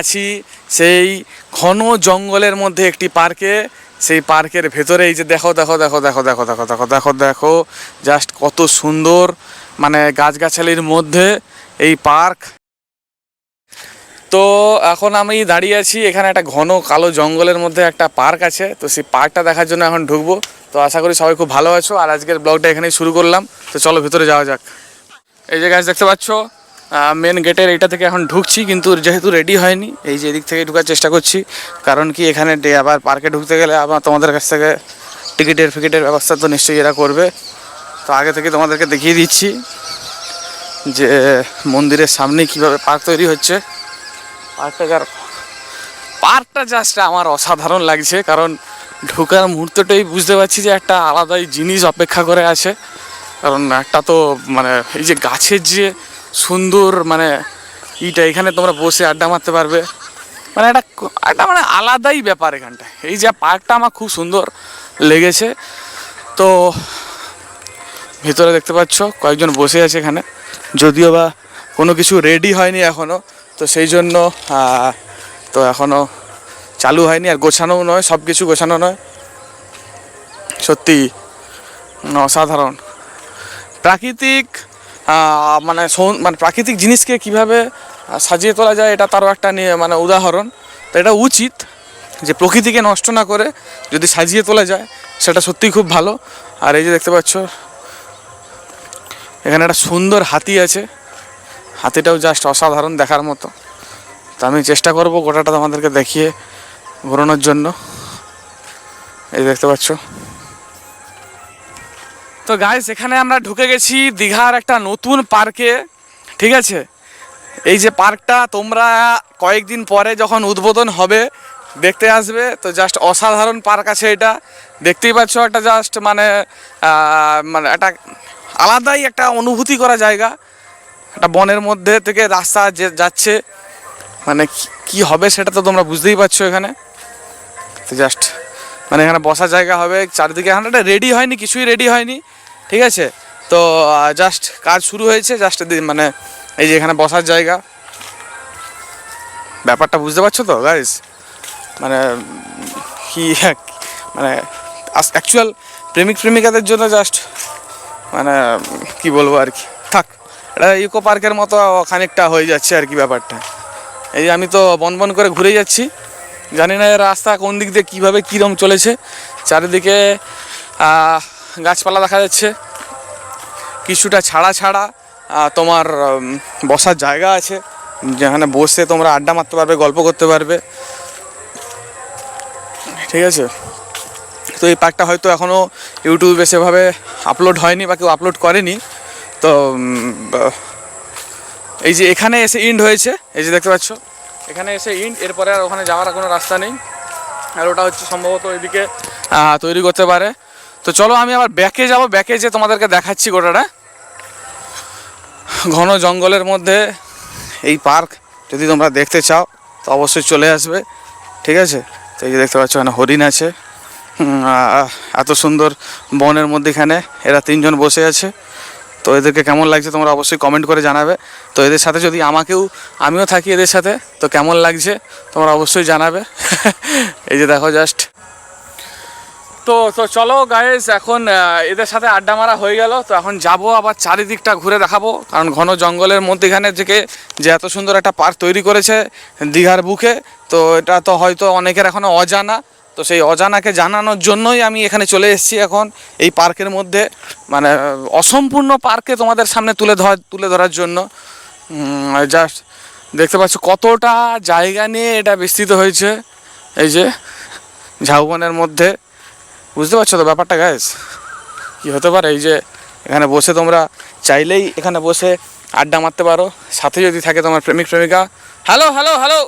আছি সেই ঘন জঙ্গলের মধ্যে একটি পার্কে। সেই পার্কের ভেতরে এই যে দেখো দেখো দেখো দেখো দেখো দেখো দেখো দেখো দেখো, জাস্ট কত সুন্দর মানে গাছগাছালির মধ্যে এই পার্ক। তো এখন আমি দাঁড়িয়ে আছি, এখানে একটা ঘন কালো জঙ্গলের মধ্যে একটা পার্ক আছে। তো সেই পার্কটা দেখার জন্য এখন ঢুকবো। তো আশা করি সবাই খুব ভালো আছো। আর আজকের ব্লগটা এখানেই শুরু করলাম। তো চলো ভিতরে যাওয়া যাক। এই যে গাছ দেখতে পাচ্ছ? মেন গেটের এইটা থেকে এখন ঢুকছি, কিন্তু যেহেতু রেডি হয়নি, এই যে এদিক থেকে ঢুকার চেষ্টা করছি। কারণ কি, এখানে আবার পার্কে ঢুকতে গেলে আবার তোমাদের কাছ থেকে টিকিটের ফিকিটের ব্যবস্থা তো নিশ্চয়ই এরা করবে। তো আগে থেকে তোমাদেরকে দেখিয়ে দিচ্ছি যে মন্দিরের সামনে কীভাবে পার্ক তৈরি হচ্ছে। পার্কটা যার পার্কটা জাস্ট আমার অসাধারণ লাগছে, কারণ ঢোকার মুহূর্তটাই বুঝতে পারছি যে একটা আলাদাই জিনিস অপেক্ষা করে আছে। কারণ একটা তো মানে এই যে গাছের যে সুন্দর মানে ইটা, এখানে তোমরা বসে আড্ডা মারতে পারবে। মানে একটা একটা মানে আলাদাই ব্যাপার এখানটা এই যে পার্কটা আমার খুব সুন্দর লেগেছে। তো ভিতরে দেখতে পাচ্ছ, কয়েকজন বসে আছে এখানে। যদিও বা কোনো কিছু রেডি হয়নি এখনও তো সেই জন্য তো এখনও চালু হয়নি। আর গোছানোও নয়, সব কিছু গোছানো নয়। সত্যি, অসাধারণ। প্রাকৃতিক মানে মানে প্রাকৃতিক জিনিসকে কীভাবে সাজিয়ে তোলা যায় এটা তারও একটা নিয়ে মানে উদাহরণ। তো এটা উচিত যে প্রকৃতিকে নষ্ট না করে যদি সাজিয়ে তোলা যায়, সেটা সত্যিই খুব ভালো। আর এই যে দেখতে পাচ্ছ, এখানে একটা সুন্দর হাতি আছে। হাতিটাও জাস্ট অসাধারণ দেখার মতো। তো আমি চেষ্টা করব গোটাটা তোমাদেরকে দেখিয়ে ঘোরানোর জন্য। এই দেখতে পাচ্ছ তো গাইস এখানে আমরা ঢুকে গেছি দীঘার একটা নতুন পার্কে ঠিক আছে? এই যে পার্কটা তোমরা কয়েকদিন পরে যখন উদ্বোধন হবে, দেখতে আসবে। তো জাস্ট অসাধারণ পার্ক আছে এটা। দেখতেই পাচ্ছ একটা জাস্ট মানে মানে একটা আলাদাই একটা অনুভূতি করা জায়গা। একটা বনের মধ্যে থেকে রাস্তা যে যাচ্ছে মানে কি- হবে সেটা তো তোমরা বুঝতেই পারছ এখানে। তো জাস্ট মানে এখানে বসার জায়গা হবে, চারিদিকে এখানে রেডি হয়নি, কিছুই রেডি হয়নি, ঠিক আছে? তো জাস্ট কাজ শুরু হয়েছে জাস্ট মানে এই যে এখানে বসার জায়গা। ব্যাপারটা বুঝতে পারছ তো গাইস মানে কি মানে অ্যাকচুয়াল প্রেমিক প্রেমিকাদের জন্য জাস্ট মানে কি বলব আর কি? থাক, এটা ইকো পার্কের মতো খানিকটা হয়ে যাচ্ছে আর কি ব্যাপারটা। এই আমি তো বন বন করে ঘুরে যাচ্ছি। জানি না রাস্তা কোন দিক দিয়ে কীভাবে কীরম চলেছে। চারিদিকে গাছপালা দেখা যাচ্ছে। কিছুটা ছাড়া ছাড়া তোমার বসার জায়গা আছে। যেখানে বসে তোমরা আড্ডা মারতে পারবে, গল্প করতে পারবে। ঠিক আছে? তো এই পার্কটা হয়তো এখনও ইউটিউবে সেভাবে আপলোড হয়নি বা কেউ আপলোড করেনি। তো এই যে এখানে এসে ইন্ড হয়েছে, এই যে দেখতে পাচ্ছ। এখানে এসে ইন্ড এরপরে আর ওখানে যাওয়ার কোনো রাস্তা নেই। আর ওটা হচ্ছে সম্ভবত ওইদিকে তৈরি করতে পারে। তো চলো আমি আবার ব্যাকে যাব, ব্যাকে যে তোমাদেরকে দেখাচ্ছি গোটাটা। ঘন জঙ্গলের মধ্যে এই পার্ক, যদি তোমরা দেখতে চাও, তো অবশ্যই চলে আসবে। ঠিক আছে? তো এই যে দেখতে পাচ্ছ, এখানে হরিণ আছে। এত সুন্দর বনের মধ্যেখানে এরা তিনজন বসে আছে। তো এদেরকে কেমন লাগছে তোমরা অবশ্যই কমেন্ট করে জানাবে। তো এদের সাথে যদি আমাকেও, আমিও থাকি এদের সাথে, তো কেমন লাগছে তোমরা অবশ্যই জানাবে। এই যে দেখো জাস্ট তো তো চলো গায়েস এখন এদের সাথে আড্ডা মারা হয়ে গেল। তো এখন যাব আবার চারিদিকটা ঘুরে দেখাবো। কারণ ঘন জঙ্গলের মধ্যেখানে থেকে যে এত সুন্দর একটা পার্ক তৈরি করেছে দীঘার বুকে, তো এটা তো হয়তো অনেকের এখনও অজানা। তো সেই অজানাকে জানানোর জন্যই আমি এখানে চলে এসেছি এখন। এই পার্কের মধ্যে মানে অসম্পূর্ণ পার্কে তোমাদের সামনে তুলে ধর, তুলে ধরার জন্য। জাস্ট দেখতে পাচ্ছ কতটা জায়গা নিয়ে এটা বিস্তৃত হয়েছে। এই যে, ঝাউবনের মধ্যে। বুঝতে পারছ তো ব্যাপারটা গ্যাস কি হতে পারে? এই যে, এখানে বসে তোমরা চাইলেই এখানে বসে আড্ডা মারতে পারো। সাথে যদি থাকে তোমার প্রেমিক প্রেমিকা হ্যালো হ্যালো হ্যালো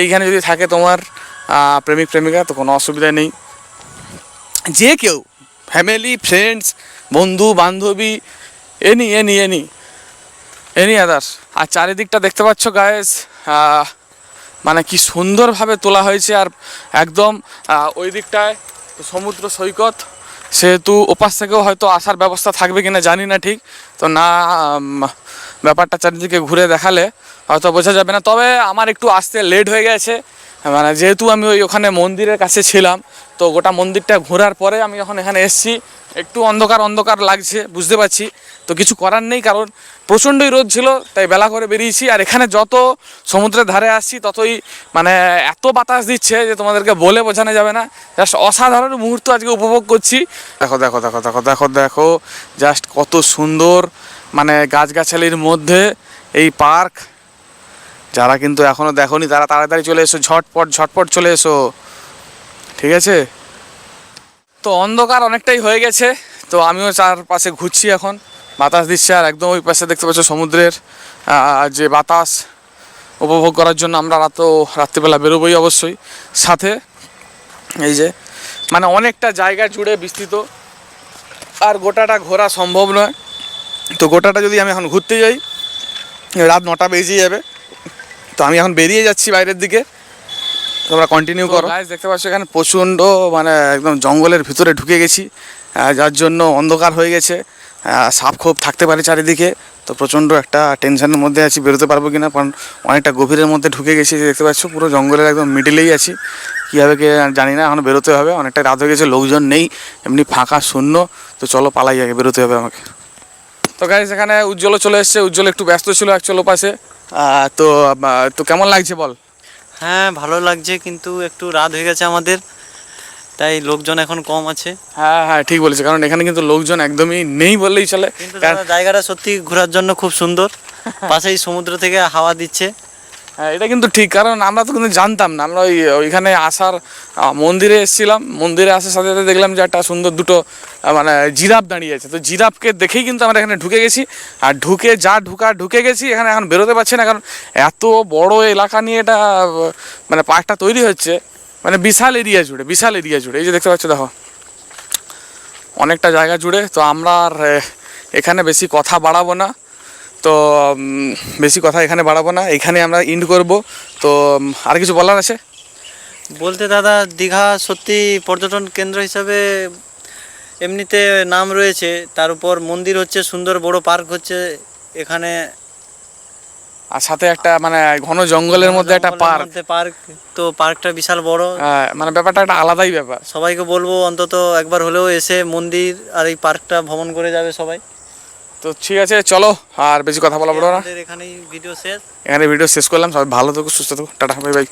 এইখানে যদি থাকে তোমার প্রেমিক, প্রেমিকা, তো কোনো অসুবিধা নেই। যে কেউ ফ্যামিলি ফ্রেন্ডস বন্ধু, বান্ধবী any any any any others আর চারিদিকটা দেখতে পাচ্ছ গায়েস মানে কি সুন্দরভাবে তোলা হয়েছে। আর একদম ওই দিকটায় সমুদ্র সৈকত, সেহেতু ওপাশ থেকেও হয়তো আসার ব্যবস্থা থাকবে কিনা জানি না ঠিক। তো না ব্যাপারটা চারিদিকে ঘুরে দেখালে হয়তো বোঝা যাবে না। তবে আমার একটু আসতে লেট হয়ে গেছে। মানে যেহেতু আমি ওই ওখানে মন্দিরের কাছে ছিলাম, তো গোটা মন্দিরটা ঘোরার পরে আমি যখন এখানে এসেছি। একটু অন্ধকার অন্ধকার লাগছে, বুঝতে পারছি। তো কিছু করার নেই, কারণ প্রচণ্ডই রোদ ছিল, তাই বেলা করে বেরিয়েছি। আর এখানে যত সমুদ্রের ধারে আসছি, ততই মানে এত বাতাস দিচ্ছে যে তোমাদেরকে বলে বোঝানো যাবে না। জাস্ট অসাধারণ মুহূর্ত আজকে উপভোগ করছি। দেখো দেখো দেখো দেখো দেখো দেখো, জাস্ট কত সুন্দর মানে গাছগাছালির মধ্যে এই পার্ক। যারা কিন্তু এখনও দেখোনি, তারা তাড়াতাড়ি চলে এসো, ঝটপট ঝটপট চলে এসো। ঠিক আছে? তো অন্ধকার অনেকটাই হয়ে গেছে, তো আমিও চারপাশে ঘুরছি এখন। বাতাস দিচ্ছে আর একদম ওই পাশে দেখতে পাচ্ছ সমুদ্রের যে বাতাস উপভোগ করার জন্য আমরা রাত, রাত্রিবেলা বেরোবই অবশ্যই সাথে। এই যে মানে অনেকটা জায়গা জুড়ে বিস্তৃত। আর গোটাটা ঘোরা সম্ভব নয়। তো গোটাটা যদি আমি এখন ঘুরতে যাই, রাত নটা বেজে যাবে। তো আমি এখন বেরিয়ে যাচ্ছি বাইরের দিকে। তোমরা কন্টিনিউ করো। গাইস দেখতে পাচ্ছ এখানে প্রচণ্ড মানে একদম জঙ্গলের ভিতরে ঢুকে গেছি। যার জন্য অন্ধকার হয়ে গেছে। সাপ খোপ থাকতে পারে চারিদিকে। তো প্রচণ্ড একটা টেনশনের মধ্যে আছি বেরোতে পারব কি না কারণ অনেকটা গভীরের মধ্যে ঢুকে গেছি। দেখতে পাচ্ছ পুরো জঙ্গলের একদম মিডিলেই আছি। কীভাবে কে জানি না এখন বেরোতে হবে। অনেকটা রাত হয়ে গেছে লোকজন নেই। এমনি ফাঁকা শূন্য। তো চলো পালাই আগে বেরোতে হবে আমাকে। তো গাইস এখানে উজ্জ্বলও চলে এসছে। উজ্জ্বল একটু ব্যস্ত ছিল অ্যাকচুয়াল পাশে। আহ, তো তো কেমন লাগছে বল? হ্যাঁ ভালো লাগছে কিন্তু একটু রাত হয়ে গেছে আমাদের তাই লোকজন এখন কম আছে। হ্যাঁ হ্যাঁ ঠিক বলেছে কারণ এখানে কিন্তু লোকজন একদমই নেই বললেই চলে। জায়গাটা সত্যি ঘোরার জন্য খুব সুন্দর। পাশেই সমুদ্র থেকে হাওয়া দিচ্ছে। হ্যাঁ এটা কিন্তু ঠিক। কারণ আমরা তো কিন্তু জানতাম না। আমরা ওই, ওইখানে আসার মন্দিরে এসেছিলাম। মন্দিরে আসার সাথে সাথে দেখলাম যে একটা সুন্দর দুটো মানে জিরাফ দাঁড়িয়ে আছে। তো জিরাফকে দেখেই কিন্তু আমরা এখানে ঢুকে গেছি। আর ঢুকে যা ঢুকা, ঢুকে গেছি, এখানে এখন বেরোতে পারছি না। কারণ এত বড় এলাকা নিয়ে এটা মানে পার্কটা তৈরি হচ্ছে। মানে বিশাল এরিয়া জুড়ে, বিশাল এরিয়া জুড়ে। এই যে দেখতে পাচ্ছ, দেখো। অনেকটা জায়গা জুড়ে। তো আমরা আর এখানে বেশি কথা বাড়াবো না। তো বেশি কথা এখানে বাড়াবো না। এখানে আমরা ইন্ড করব। তো আর কিছু বলার আছে? বলতে দাদা দীঘা সত্যি পর্যটন কেন্দ্র হিসাবে এমনিতে নাম রয়েছে। তার উপর মন্দির হচ্ছে সুন্দর বড় পার্ক হচ্ছে এখানে আর সাথে একটা মানে ঘন জঙ্গলের মধ্যে একটা পার্ক। পার্ক। তো পার্কটা বিশাল বড়। মানে ব্যাপারটা একটা আলাদাই ব্যাপার। সবাইকে বলব অন্তত একবার হলেও এসে মন্দির আর এই পার্কটা ভ্রমণ করে যাবে সবাই। তো ঠিক আছে চলো আর বেশি কথা বলা বলো না। আমাদের ভিডিও শেষ। এখানে ভিডিও শেষ করলাম সবাই ভালো থাকো সুস্থ থাকো টাটা বাই বাই